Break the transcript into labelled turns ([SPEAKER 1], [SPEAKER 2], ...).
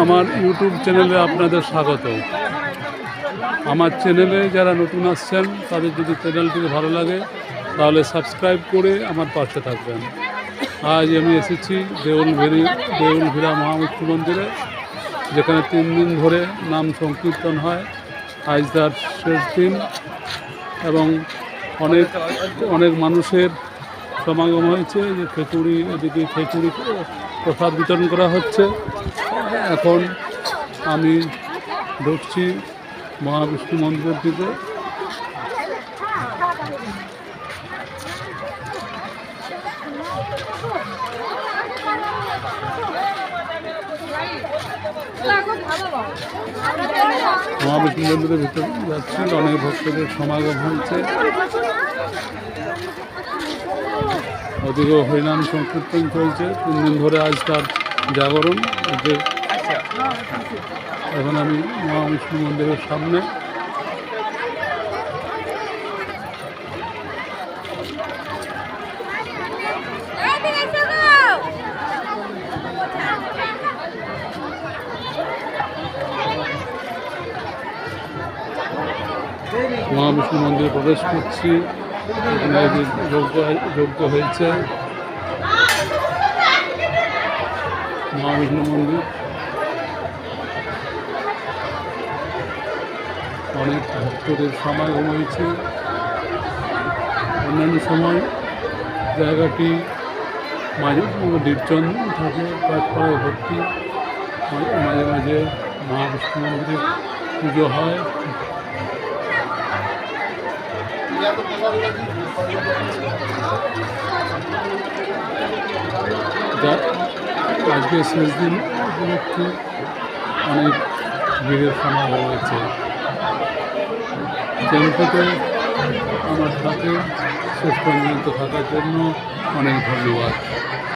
[SPEAKER 1] আমার ইউটিউব চ্যানেলে আপনাদের স্বাগত। আমার চ্যানেলে যারা নতুন আসছেন, তাদের যদি চ্যানেলটি ভালো লাগে, তাহলে সাবস্ক্রাইব করে আমার পাশে থাকবেন। আজ আমি এসেছি দেউল ভেরি, দেউল ভিরা মন্দিরে, যেখানে তিন দিন ধরে নাম সংকীর্তন হয়। আজ তার শেষ দিন এবং অনেক অনেক মানুষের সমাগম হয়েছে, যে খেচুড়ি এদিকে খেচুড়ি প্রসাদ বিতরণ করা হচ্ছে। এখন আমি ঢুকছি মহাবিষ্ণু মন্দিরের দিকে। মহাবিষ্ণু মন্দিরের ভিতরে যাচ্ছি, অনেক ভক্তদের সমাগম হয়েছে। ওদিকে হরিনাম সংকীর্তন চলছে। তিন দিন ধরে আজ তার জাগরণ। এখন আমি মহাবিষ্ণু মন্দিরের সামনে। মহাবিষ্ণু মন্দিরে প্রবেশ করছি। এখানে এই যে যজ্ঞ যজ্ঞ হয়েছে মহাবিষ্ণু মন্দির। অনেক ভক্তদের সমাগম হয়েছে। অন্যান্য সময় জায়গাটি মাঝে নির্জন থাকে গাছপালায় ভর্তি। মাঝে মাঝে মহাবিষ্ণু মন্দিরে পুজো হয়। আজকে শেষ দিন উপলক্ষে অনেক ভিড়ের খানা হয়েছে থেকে আমার সাথে শেষ পর্যন্ত থাকার জন্য অনেক ধন্যবাদ।